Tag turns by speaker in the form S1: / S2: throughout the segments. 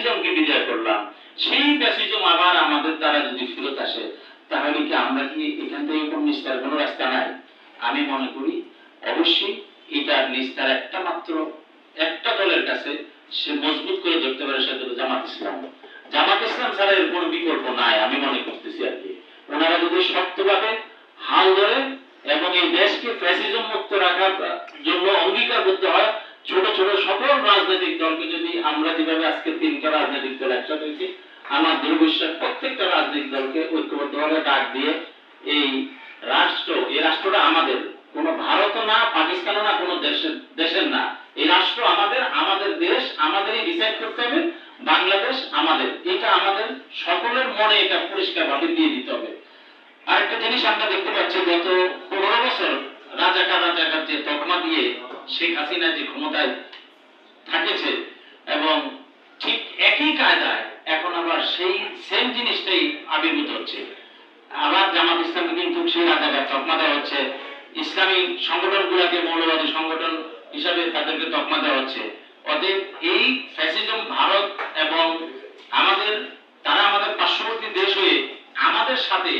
S1: ফ্যাসিজমকে বিজয় করলাম। সেই ফ্যাসিজম আবার আমাদের দ্বারা যদি ফেরত আসে, তাহলে কি আমরা কি এখান থেকে কোন নিস্তার, কোনো রাস্তা নাই? আমি মনে করি অবশ্যই এটা নিস্তার একটা মাত্র, একটা দলের কাছে সে মজবুত করে ধরতে পারে সেটা হলো জামাত ইসলাম। জামাত ইসলাম ছাড়া এর কোনো বিকল্প নাই, আমি মনে করতেছি আর কি। ওনারা যদি শক্তভাবে হাল ধরে এবং এই দেশকে ফ্যাসিজম মুক্ত রাখার রাজনৈতিক দলকে যদি আমরা যেভাবে আজকে তিনটা রাজনৈতিক দল একসাথে হয়েছি, আমার দুর্বিশ্বাস প্রত্যেকটা রাজনৈতিক দলকে ঐক্যবদ্ধভাবে ডাক দিয়ে এই রাষ্ট্র, এই রাষ্ট্রটা আমাদের। কোনো ভারত না, পাকিস্তানও না, কোনো দেশের দেশের না। এই রাষ্ট্র আমাদের আমাদের দেশ, আমাদেরই ডিসাইড করতে হবে, বাংলাদেশ আমাদের। এটা আমাদের সকলের মনে এটা পরিষ্কারভাবে দিয়ে দিতে হবে। আরেকটা জিনিস আমরা দেখতে পাচ্ছি, গত পনেরো বছর রাজাকার রাজাকার যে তকমা দিয়ে শেখ হাসিনা যে ক্ষমতায় থাকেছে। এবং ঠিক একই কায়দায় এখন আবার সেই সেম জিনিসটাই আবির্ভূত হচ্ছে। আবার জামাত ইসলামকে কিন্তু সেই রাজাকার তকমা দেওয়া হচ্ছে। ইসলামী সংগঠনগুলোকে মৌলবাদী সংগঠন হিসাবে তাদেরকে তকমা দেওয়া হচ্ছে। অতএব এই ফ্যাসিজম ভারত এবং আমাদের তারা আমাদের পার্শ্ববর্তী দেশ হয়ে আমাদের সাথে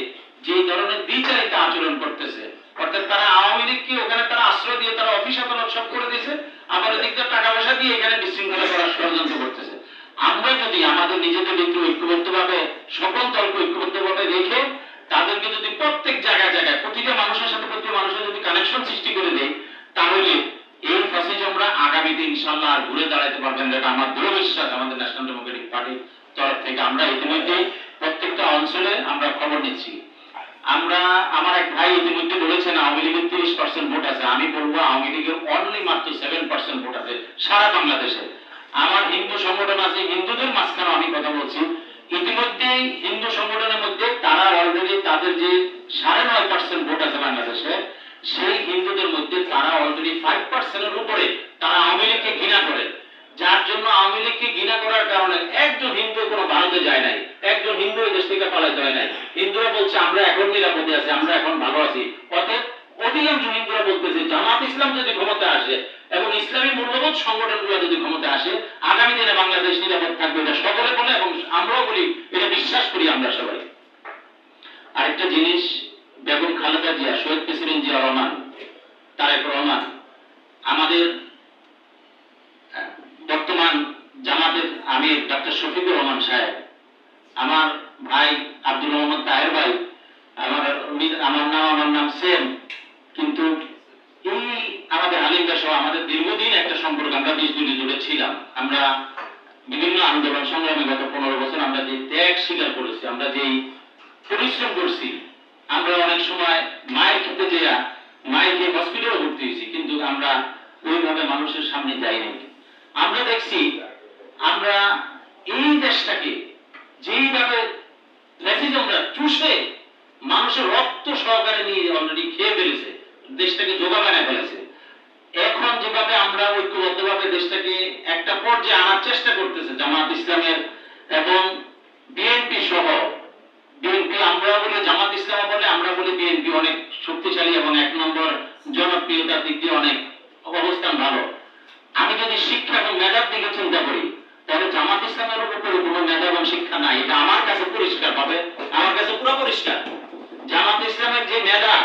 S1: যে ধরনের দ্বিচারিতা আচরণ করতেছে অর্থাৎ তারা আওয়ামী লীগকে ওখানে তারা আশ্রয় দিয়ে তারা অফিস আদালত সব করে দিয়েছে আবার এদিক দিয়ে এখানে বিশৃঙ্খলা করার ষড়যন্ত্র করতেছে। আমরা যদি আমাদের নিজেদের ভিতরে ঐক্যবদ্ধভাবে, সকল দলকে ঐক্যবদ্ধভাবে রেখে তাদেরকে যদি প্রত্যেক জায়গায় জায়গায়, প্রতিটা মানুষের সাথে প্রতিটা মানুষের যদি কানেকশন সৃষ্টি করে দেয় তাহলে এই ফ্যাসিজমরা আগামীতে ইনশাল্লাহ আর ঘুরে দাঁড়াতে পারবেন এটা আমার দৃঢ় বিশ্বাস, আমাদের ন্যাশনাল ডেমোক্রেটিক পার্টির তরফ থেকে। আমরা ইতিমধ্যে প্রত্যেকটা অঞ্চলে আমরা খবর নিচ্ছি। আমরা, আমার বলেছেন আওয়ামী লীগের তিরিশ পার্সেন্ট ভোট আছে। আমি বলব আওয়ামী লীগের অনলি মাত্র সেভেন পার্সেন্ট ভোট আছে সারা বাংলাদেশে। আমার হিন্দু সংগঠন আছে, হিন্দুদের মাঝখানে আমি কথা বলছি। ইতিমধ্যে হিন্দু সংগঠনের মধ্যে তারা অলরেডি তাদের যে সাড়ে নয় পার্সেন্ট ভোট আছে বাংলাদেশে, সেই হিন্দুদের মধ্যে তারা অলরেডি ফাইভ পার্সেন্টের উপরে তারা আওয়ামী লীগকে ঘৃণা করে। যার জন্য আওয়ামী লীগকে ঘৃণা করার কারণে একজন হিন্দু কোনো ভারতে যায় নাই। একজন হিন্দু এই দেশ থেকে পালাতে হয় নাই। হিন্দুরা বলছে, আমরা এখন নিরাপদে আছি, আমরা এখন ভালো আছি। অধিকাংশ হিন্দুরা বলতেছে, জামাত ইসলাম যদি ক্ষমতা আসে এবং ইসলামী মূল্যবোধ সংগঠনগুলো যদি ক্ষমতা আসে, আগামী দিনে বাংলাদেশ নিরাপদ থাকবে, এটা সকলে বলে এবং আমরাও বলি, এটা বিশ্বাস করি আমরা সবাই। আরেকটা জিনিস, বেগম খালেদা জিয়া, শহীদ প্রেসিডেন্ট জিয়া রহমান, তারেক রহমান, আমাদের বর্তমান জামাতের আমির ডক্টর শফিকুর রহমান সাহেব, আমার ভাই আব্দুল রহমান তাহের ভাই, আমার আমার নাম আমার নাম সেম কিন্তু এই আমাদের আলিমরা সহ আমাদের দীর্ঘদিন একটা সম্পর্ক, আমরা দিনে জুড়ে ছিলাম। আমরা বিভিন্ন আন্দোলন সংগ্রামে গত পনেরো বছর আমরা যে ত্যাগ স্বীকার করেছি, আমরা যেই পরিশ্রম করছি, আমরা অনেক সময় মায়ের খেতে যেয়া, মায়ের খেয়ে হসপিটালে ভর্তি হয়েছি, কিন্তু আমরা ওইভাবে মানুষের সামনে যাইনি। আমরা দেখছি, আমরা এই দেশটাকে যেইভাবে রেসিজমরা চুষে মানুষের রক্ত সহকারে নিয়ে অলরেডি খেয়ে ফেলেছে দেশটাকে জোগা বানায় ফেলেছে। এখন যেভাবে আমরা ঐক্যবদ্ধভাবে দেশটাকে একটা পর্যায়ে আনার চেষ্টা করতেছে, জামাত ইসলামের এবং বিএনপি সহ, বিএনপি আমরা বলে, জামাত ইসলাম বলে, আমরা বলি বিএনপি অনেক শক্তিশালী এবং এক নম্বর জনপ্রিয়তার দিক দিয়ে অনেক অবস্থান ভালো। আমি যদি শিক্ষা এবং মেধার দিকে চিন্তা করি, তাহলে জামাত ইসলামের উপরে কোনো মেধা এবং শিক্ষা নাই। এটা আমার কাছে পরিষ্কার পাবে আমার কাছে পুরো পরিষ্কার। জামাত ইসলামের যে মেধা,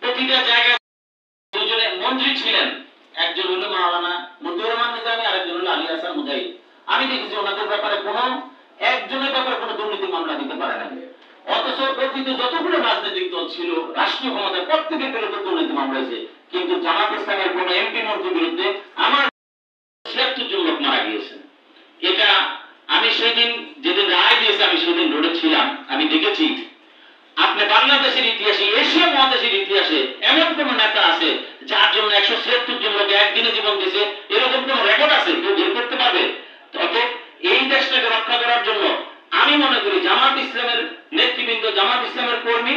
S1: প্রতিটা জায়গায় দুজনে মন্ত্রী ছিলেন একজন হলো মাওলানা মতিউর রহমান নিজামী আরেকজন হলো আলী হাসান মুজাহিদ আমি দেখেছি ওনাদের ব্যাপারে কোনো একজনের ব্যাপারে কোনো দুর্নীতি মামলা দিতে পারে না। অথচ অতীত যতগুলো রাজনৈতিক দল ছিল, রাষ্ট্রীয় ক্ষমতায় প্রত্যেকের বিরুদ্ধে দুর্নীতি মামলা হয়েছে। কিন্তু জামাত ইসলামের কোন এমপি মন্ত্রীর বিরুদ্ধে আমার জন লোক মারা গিয়েছে। এটা আমি সেদিন যেদিন রায় দিয়েছে, আমি সেদিন রোডে ছিলাম, আমি দেখেছি। আপনি বাংলাদেশের ইতিহাসে, এশিয়া মহাদেশের ইতিহাসে এমন কোন নেতা আছে যার জন্য একশো ছিয়াত্তর জন লোক একদিনে জীবন দিয়েছে? এরকম কোন রেকর্ড আছে? কেউ বের করতে পারবে? তবে এই দেশটাকে রক্ষা করার জন্য আমি মনে করি জামাত ইসলামের নেতৃবৃন্দ জামাত ইসলামের কর্মী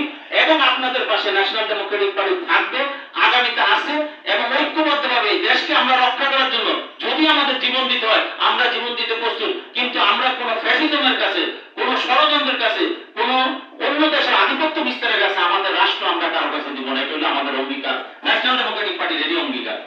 S1: আপনাদের পাশে ন্যাশনাল ডেমোক্রেটিক পার্টি থাকবে, আগামীতে আছে এবং ঐক্যবদ্ধভাবে দেশকে আমরা রক্ষা করার জন্য যদি আমাদের জীবন দিতে হয়, আমরা জীবন দিতে প্রস্তুত। কিন্তু আমরা কোন ফ্যাসিজমের কাছে, কোন ষড়যন্ত্রের কাছে, কোন অন্য দেশের আধিপত্য বিস্তারের কাছে আমাদের রাষ্ট্র আমরা কারও কাছে দিব না। এটা হলো আমাদের অঙ্গীকার। ন্যাশনাল ডেমোক্রেটিক পার্টির এরই অঙ্গীকার।